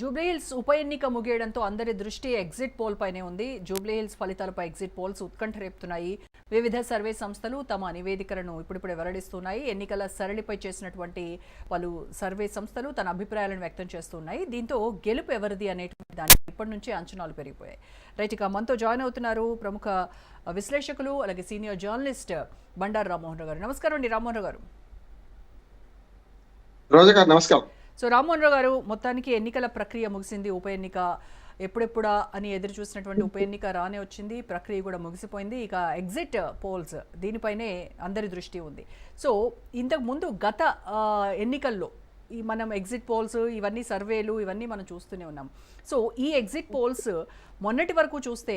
జూబ్లీహిల్స్ ఉప ఎన్నిక ముగియడంతో అందరి దృష్టి ఎగ్జిట్ పోల్ పైనే ఉంది. జూబ్లీహిల్స్ ఫలితాలపై ఎగ్జిట్ పోల్స్ ఉత్కంఠ రేపుతున్నాయి వివిధ సర్వే సంస్థలు తమ నివేదికలను ఇప్పుడిప్పుడే వెల్లడిస్తున్నాయి. ఎన్నికల సరళిపై చేసినటువంటి పలు సర్వే సంస్థలు తన అభిప్రాయాలను వ్యక్తం చేస్తున్నాయి. దీంతో గెలుపు ఎవరిది అనేటువంటి దాని ఇప్పటి నుంచే అంచనాలు పెరిగిపోయాయి. రైట్ ఇక మనతో జాయిన్ అవుతున్నారు ప్రముఖ విశ్లేషకులు అలాగే సీనియర్ జర్నలిస్ట్ బండారు రామ్మోహన్ గారు. నమస్కారం అండి రామ్మోహన్ గారు. గారు నమస్కారం. సో రామ్మోహన్ రావు గారు మొత్తానికి ఎన్నికల ప్రక్రియ ముగిసింది ఉప ఎన్నిక ఎప్పుడెప్పుడా అని ఎదురు చూసినటువంటి ఉప ఎన్నిక రానే వచ్చింది ప్రక్రియ కూడా ముగిసిపోయింది. ఇక ఎగ్జిట్ పోల్స్ దీనిపైనే అందరి దృష్టి ఉంది. సో ఇంతకుముందు గత ఎన్నికల్లో ఈ మనం ఎగ్జిట్ పోల్స్ ఇవన్నీ సర్వేలు ఇవన్నీ మనం చూస్తూనే ఉన్నాం. సో ఈ ఎగ్జిట్ పోల్స్ మొన్నటి వరకు చూస్తే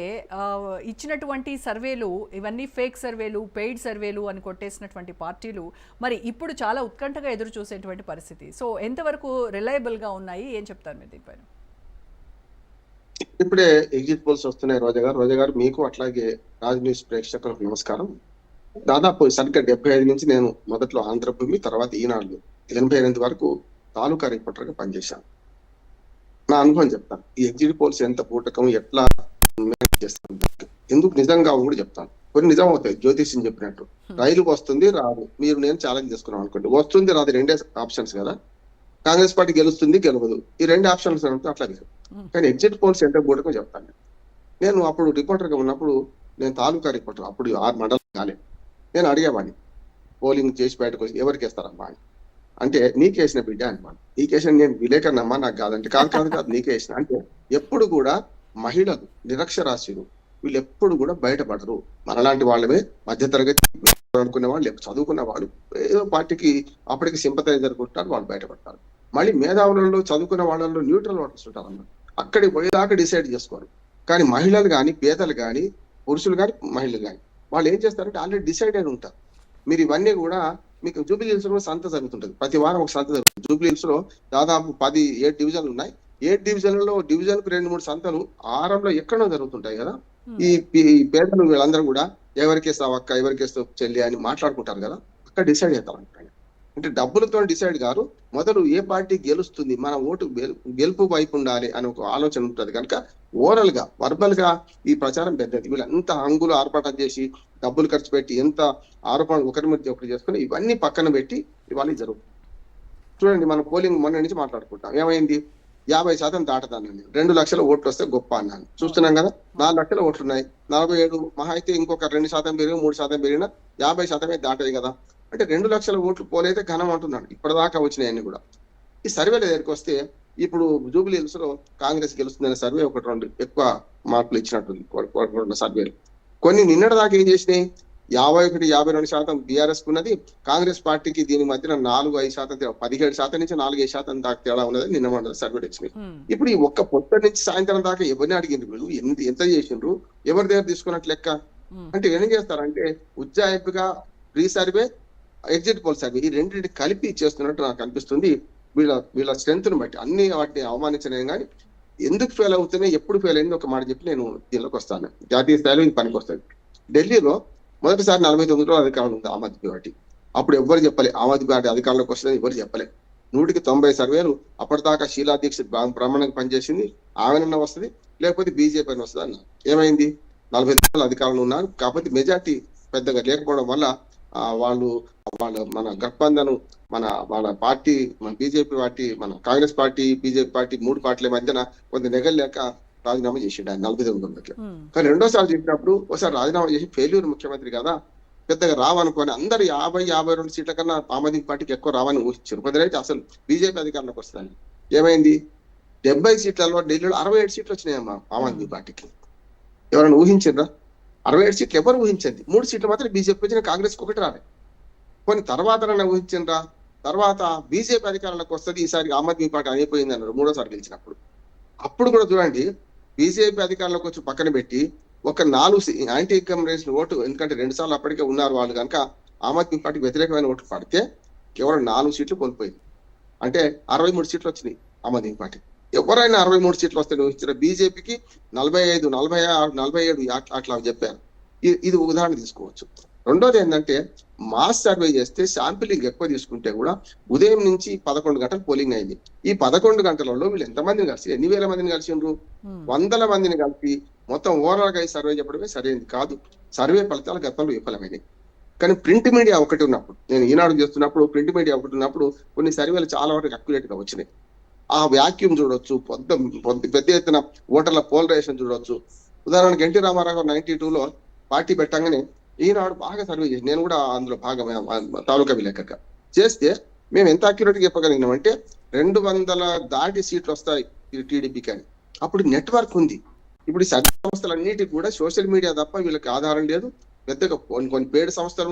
ఇచ్చినటువంటి సర్వేలు ఇవన్నీ ఫేక్ సర్వేలు పెయిడ్ సర్వేలు అని కొట్టేసినటువంటి పార్టీలు మరి ఇప్పుడు చాలా ఉత్కంఠగా ఎదురు చూసేటువంటి పరిస్థితి. సో ఎంతవరకు రిలయబుల్గా ఉన్నాయి? ఏం చెప్తారు మీరు దీనిపైన? ఇప్పుడే ఎగ్జిట్ పోల్స్ వస్తున్నాయి రోజా గారు. రోజా గారు మీకు అట్లాగే రాజ్ న్యూస్ ప్రేక్షకులకు నమస్కారం. దాదాపు సరిగ్గా డెబ్బై ఐదు నుంచి నేను మొదట్లో ఆంధ్రభూమి తర్వాత ఈనాడు ఎనభై ఎనిమిది వరకు తాలూకా రిపోర్టర్గా పనిచేశాను. నా అనుభవం చెప్తాను. ఈ ఎగ్జిట్ పోల్స్ ఎంత పూటకం ఎట్లా మేనేజ్ చేస్తాను ఎందుకు నిజంగా కూడా చెప్తాను. కొన్ని నిజం అవుతాయి జ్యోతిష్యం చెప్పినట్టు. రైలు వస్తుంది రాదు. మీరు నేను ఛాలెంజ్ చేసుకున్నాం అనుకోండి. వస్తుంది రాదు. రెండే ఆప్షన్స్ కదా. కాంగ్రెస్ పార్టీ గెలుస్తుంది గెలవదు. ఈ రెండు ఆప్షన్స్ అంటే అట్లా లేదు కానీ ఎగ్జిట్ పోల్స్ ఎంత కూడకం చెప్తాను నేను. అప్పుడు రిపోర్టర్గా ఉన్నప్పుడు నేను తాలూకా రిపోర్టర్. అప్పుడు ఆరు మండలం కాలే. నేను అడిగేవాడిని. పోలింగ్ చేసి బయటకు వచ్చి ఎవరికి వేస్తారమ్మా అని. అంటే నీకేసిన బిడ్డ అనమాట నీకేసిన నేను విలేకరణమ్మా నాకు కాదంటే కాదు కాదు కాదు నీకేసిన వేసిన. అంటే ఎప్పుడు కూడా మహిళలు నిరక్షరాస్యులు వీళ్ళు ఎప్పుడు కూడా బయటపడరు. మనలాంటి వాళ్ళమే మధ్యతరగతి అనుకునే వాళ్ళు చదువుకున్న వాళ్ళు ఏదో పార్టీకి అప్పటికి సింపతైజర్ కొట్టారు వాళ్ళు బయటపడతారు. మళ్ళీ మేధావులలో చదువుకున్న వాళ్ళలో న్యూట్రల్ ఓటర్స్ ఉంటారు అన్నమాట. అక్కడికి పోయేదాకా డిసైడ్ చేసుకోరు. కానీ మహిళలు కానీ పేదలు కానీ పురుషులు కానీ మహిళలు కానీ వాళ్ళు ఏం చేస్తారంటే ఆల్రెడీ డిసైడ్ అయి ఉంటారు. మీరు ఇవన్నీ కూడా మీకు జూబ్లీ హిల్స్లో సంత జరుగుతుంటది. ప్రతి వారం ఒక సంత జరుగుతుంది. జూబ్లీ హిల్స్లో దాదాపు పది ఏడు డివిజన్లు ఉన్నాయి. ఏడు డివిజన్లలో డివిజన్కు రెండు మూడు సంతలు ఆరంలో ఎక్కడో జరుగుతుంటాయి కదా. ఈ పేదలు వీళ్ళందరూ కూడా ఎవరికి ఇస్తావు అక్క ఎవరికి ఇస్తావు చెల్లి అని మాట్లాడుకుంటారు కదా. అక్కడ డిసైడ్ అనుకోండి. అంటే డబ్బులతో డిసైడ్ గారు మొదలు ఏ పార్టీ గెలుస్తుంది మన ఓటు గెలు- గెలుపు వైపు ఉండాలి అని ఒక ఆలోచన ఉంటుంది. కనుక ఓవరాల్గా వర్బల్గా ఈ ప్రచారం పెద్దది. వీళ్ళు ఎంత హంగులు ఆర్పాటం చేసి డబ్బులు ఖర్చు పెట్టి ఎంత ఆరోపణలు ఒకరి మధ్య ఒకటి చేసుకుని ఇవన్నీ పక్కన పెట్టి ఇవాళ జరుగుతుంది చూడండి మనం పోలింగ్ మొన్న నుంచి మాట్లాడుకుంటాం. ఏమైంది? యాభై శాతం దాటదానండి రెండు లక్షల ఓట్లు వస్తే గొప్ప అన్నాను. చూస్తున్నాం కదా నాలుగు లక్షల ఓట్లు ఉన్నాయి. నలభై ఏడు మహా అయితే ఇంకొక రెండు శాతం పెరిగి మూడు శాతం పెరిగినా యాభై శాతమే దాటది కదా. అంటే రెండు లక్షల ఓట్లు పోలైతే ఘనం అంటున్నాడు. ఇప్పటిదాకా వచ్చినాయన్ని కూడా. ఈ సర్వేల దగ్గరికి వస్తే ఇప్పుడు జూబ్లీ హిల్స్లో కాంగ్రెస్ గెలుస్తుందనే సర్వే ఒకటి రెండు ఎక్కువ మార్కులు ఇచ్చినట్టుంది సర్వేలు. కొన్ని నిన్నటి దాకా ఏం చేసినాయి? యాభై ఒకటి యాభై రెండు శాతం బీఆర్ఎస్ ఉన్నది. కాంగ్రెస్ పార్టీకి దీని మధ్యన నాలుగు ఐదు శాతం పదిహేడు శాతం నుంచి నాలుగు ఐదు శాతం దాకా తేడా ఉన్నది నిన్న మన సర్వేలు వచ్చినాయి. ఇప్పుడు ఈ ఒక్క పొద్దు నుంచి సాయంత్రం దాకా ఎవరిని అడిగిండ్రు వీళ్ళు? ఎంత ఎంత చేసిండ్రు? ఎవరి దగ్గర తీసుకున్నట్లు లెక్క. అంటే ఏం చేస్తారంటే ఉజ్జాయింపుగా రీ సర్వే ఎగ్జిట్ పోల్స్ అవి ఈ రెండింటి కలిపి చేస్తున్నట్టు నాకు అనిపిస్తుంది. వీళ్ళ వీళ్ళ స్ట్రెంత్ని బట్టి అన్ని వాటిని అవమానించలేం కానీ ఎందుకు ఫెయిల్ అవుతున్నాయి ఎప్పుడు ఫెయిల్ అయింది ఒక మాట చెప్పి నేను దీనిలోకి వస్తాను. జాతీయ స్థాయిలో ఇది పనికి వస్తుంది ఢిల్లీలో మొదటిసారి నలభై తొమ్మిదిలో అధికారం ఉంది ఆమ్ ఆద్మీ పార్టీ. అప్పుడు ఎవ్వరు చెప్పలే ఆమ్ ఆద్మీ పార్టీ అధికారంలోకి వస్తుందని ఎవరు చెప్పలే. నూటికి తొంభై సర్వేలు అప్పటిదాకా షీలా దీక్షిత్ బ్రాహ్మణంగా పనిచేసింది ఆమెనన్నా వస్తుంది లేకపోతే బీజేపీ అని వస్తుంది అన్న. ఏమైంది? నలభై తొమ్మిది అధికారంలో ఉన్నారు కాకపోతే మెజార్టీ పెద్దగా లేకపోవడం వల్ల వాళ్ళు వాళ్ళ మన గఠబంధను మన వాళ్ళ పార్టీ మన బీజేపీ పార్టీ మన కాంగ్రెస్ పార్టీ బీజేపీ పార్టీ మూడు పార్టీల మధ్యన కొంత నెగలేక రాజీనామా చేసిండు ఆయన నలభై తొమ్మిది వందలకి. కానీ రెండోసారి చేసినప్పుడు ఒకసారి రాజీనామా చేసి ఫెయిల్యూర్ ముఖ్యమంత్రి కదా పెద్దగా రావనుకొని అందరు యాభై యాభై రెండు సీట్ల కన్నా ఆమ్ ఆద్మీ పార్టీకి ఎక్కువ రావని ఊహించారు. కొందరైతే అసలు బీజేపీ అధికారంలోకి వస్తుందని ఏమైంది? డెబ్బై సీట్లలో ఢిల్లీలో అరవై ఏడు సీట్లు వచ్చినాయమ్మా ఆమ్ ఆద్మీ పార్టీకి. ఎవరైనా ఊహించారా? అరవై ఏడు సీట్లు ఎవరు ఊహించండి? మూడు సీట్లు మాత్రం బీజేపీ వచ్చిన కాంగ్రెస్ ఒకటి రాలే. కొన్ని తర్వాత ఊహించరా తర్వాత బీజేపీ అధికారంలోకి వస్తుంది ఈసారి ఆమ్ ఆద్మీ పార్టీ అయిపోయింది అన్నారు మూడోసారి గెలిచినప్పుడు. అప్పుడు కూడా చూడండి బీజేపీ అధికారంలోకి వచ్చి పక్కన పెట్టి ఒక నాలుగు యాంటీ కమ్యూనిస్ట్ ఓటు ఎందుకంటే రెండు సార్లు అప్పటికే ఉన్నారు వాళ్ళు కనుక ఆమ్ ఆద్మీ పార్టీకి వ్యతిరేకమైన ఓటు పడితే కేవలం నాలుగు సీట్లు కోల్పోయింది. అంటే అరవై మూడు సీట్లు వచ్చినాయి ఆమ్ ఆద్మీ పార్టీ ఎవరైనా అరవై మూడు సీట్లు వస్తే నువ్వు ఇచ్చిన బీజేపీకి నలభై ఐదు నలభై ఆరు నలభై ఏడు అట్లా చెప్పారు. ఇది ఉదాహరణ తీసుకోవచ్చు. రెండోది ఏంటంటే మాస్ సర్వే చేస్తే శాంపిలింగ్ ఎక్కువ తీసుకుంటే కూడా ఉదయం నుంచి పదకొండు గంటలు పోలింగ్ అయింది. ఈ పదకొండు గంటలలో వీళ్ళు ఎంతమందిని కలిసి ఎన్ని వేల మందిని కలిసిండ్రు? వందల మందిని కలిపి మొత్తం ఓవరాల్గా సర్వే చెప్పడమే సరైనది కాదు. సర్వే ఫలితాలు గతంలో విఫలమైనవి. కానీ ప్రింట్ మీడియా ఒకటి ఉన్నప్పుడు నేను ఈనాడు చేస్తున్నప్పుడు ప్రింట్ మీడియా ఒకటి ఉన్నప్పుడు కొన్ని సర్వేలు చాలా వరకు అక్యురేట్గా వచ్చినాయి. ఆ వ్యాక్యూమ్ చూడొచ్చు. పొద్దు పెద్ద ఎత్తున ఓటర్ల పోలరైజేషన్ చూడొచ్చు. ఉదాహరణకి ఎన్టీ రామారావు గారు నైన్టీ లో పార్టీ పెట్టంగానే ఈనాడు బాగా సర్వే చేసి నేను కూడా అందులో భాగమే తాలూకా విలేకరుగా. చేస్తే మేము ఎంత అక్యురేట్గా చెప్పగలిగినాం చెప్పగలిగినామంటే రెండు వందల దాటి సీట్లు వస్తాయి టీడీపీకి అని. అప్పుడు నెట్వర్క్ ఉంది. ఇప్పుడు ఈ సంస్థలన్నిటికీ కూడా సోషల్ మీడియా తప్ప వీళ్ళకి ఆధారం లేదు. పెద్దగా కొన్ని కొన్ని పేడ్ సంస్థలు